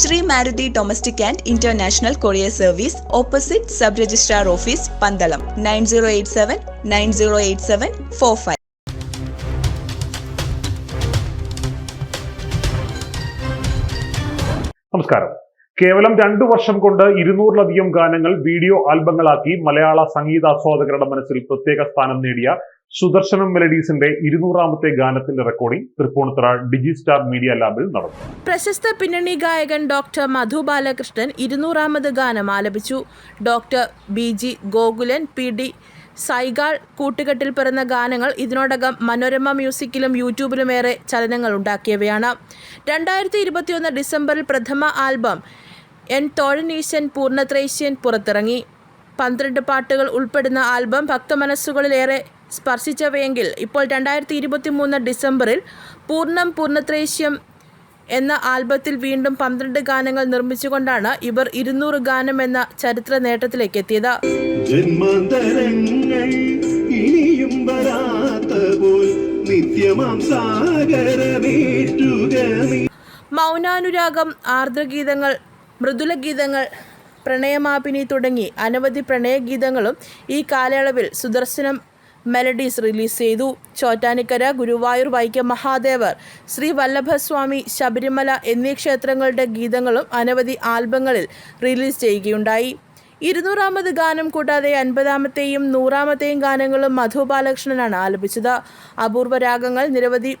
Shri Maruti domestic and international courier service opposite sub registrar office Pandalam nine zero eight seven nine zero eight seven four five. നമസ്കാരം. കേവലം രണ്ടു വർഷം കൊണ്ട് ഇരുന്നൂറിലധികം ഗാനങ്ങൾ video ആൽബങ്ങളാക്കി മലയാള സംഗീതാസ്വാദകരുടെ മനസ്സിൽ പ്രത്യേക സ്ഥാനം നേടിയ സുദർശനം മെലഡീസിന്റെ ഇരുന്നൂറാമത്തെ ഗാനത്തിന്റെ recording Tripunithura digi star media ലാബിൽ നടന്നു. പ്രശസ്ത പിന്നണി ഗായകൻ ഡോക്ടർ മധു ബാലകൃഷ്ണൻ ഇരുന്നൂറാമത് ഗാനം ആലപിച്ചു. Doctor B G Gokulan P D Saigal കൂട്ടുകെട്ടിൽ പിറന്ന ഗാനങ്ങൾ ഇതിനോടകം മനോരമ മ്യൂസിക്കിലും യൂട്യൂബിലും ഏറെ ചലനങ്ങൾ ഉണ്ടാക്കിയവയാണ്. രണ്ടായിരത്തി ഇരുപത്തിയൊന്ന് ഡിസംബറിൽ പ്രഥമ ആൽബം എൻ തോഴനീശൻ പൂർണത്രേശ്യൻ പുറത്തിറങ്ങി. പന്ത്രണ്ട് പാട്ടുകൾ ഉൾപ്പെടുന്ന ആൽബം ഭക്തമനസ്സുകളിലേറെ സ്പർശിച്ചവയെങ്കിൽ ഇപ്പോൾ രണ്ടായിരത്തി ഇരുപത്തി മൂന്ന് ഡിസംബറിൽ പൂർണം പൂർണത്രേശ്യം എന്ന ആൽബത്തിൽ വീണ്ടും പന്ത്രണ്ട് ഗാനങ്ങൾ നിർമ്മിച്ചുകൊണ്ടാണ് ഇവർ ഇരുന്നൂറ് ഗാനം എന്ന ചരിത്ര നേട്ടത്തിലേക്ക് എത്തിയത് ജന്മാന്തരങ്ങൾ ഇനിയും വരാത്ത പോൽ നിത്യമാം സാഗരമേറ്റുക മൗനാനുരാഗം ആർദ്രഗീതങ്ങൾ മൃദുലഗീതങ്ങൾ പ്രണയമാപിനി തുടങ്ങി അനവധി പ്രണയഗീതങ്ങളും ഈ കാലയളവിൽ സുദർശനം മെലഡീസ് റിലീസ് ചെയ്തു. ചോറ്റാനിക്കര ഗുരുവായൂർ വൈക്കം മഹാദേവർ ശ്രീ വല്ലഭസ്വാമി ശബരിമല എന്നീ ക്ഷേത്രങ്ങളുടെ ഗീതങ്ങളും അനവധി ആൽബങ്ങളിൽ റിലീസ് ചെയ്യുകയുണ്ടായി. ഇരുന്നൂറാമത് ഗാനം കൂടാതെ അൻപതാമത്തെയും നൂറാമത്തെയും ഗാനങ്ങളും മധു ബാലകൃഷ്ണനാണ് ആലപിച്ചത്. അപൂർവ രാഗങ്ങൾ നിരവധി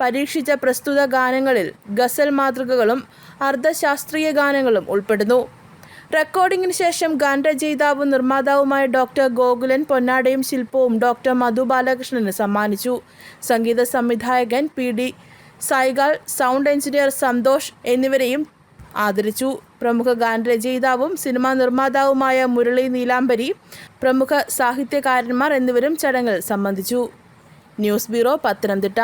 പരീക്ഷിച്ച പ്രസ്തുത ഗാനങ്ങളിൽ ഗസൽ മാതൃകകളും അർദ്ധശാസ്ത്രീയ ഗാനങ്ങളും ഉൾപ്പെടുന്നു. റെക്കോർഡിംഗിന് ശേഷം ഗാനരചയിതാവും നിർമ്മാതാവുമായ ഡോക്ടർ ഗോകുലൻ പൊന്നാടയും ശില്പവും ഡോക്ടർ മധു ബാലകൃഷ്ണന് സമ്മാനിച്ചു. സംഗീത സംവിധായകൻ P D Saigal sound engineer Santhosh എന്നിവരെയും ആദരിച്ചു. പ്രമുഖ ഗാനരചയിതാവും സിനിമാ നിർമ്മാതാവുമായ മുരളി നീലാംബരി പ്രമുഖ സാഹിത്യകാരന്മാർ എന്നിവരും ചടങ്ങിൽ സംബന്ധിച്ചു. News bureau Pathanamthitta.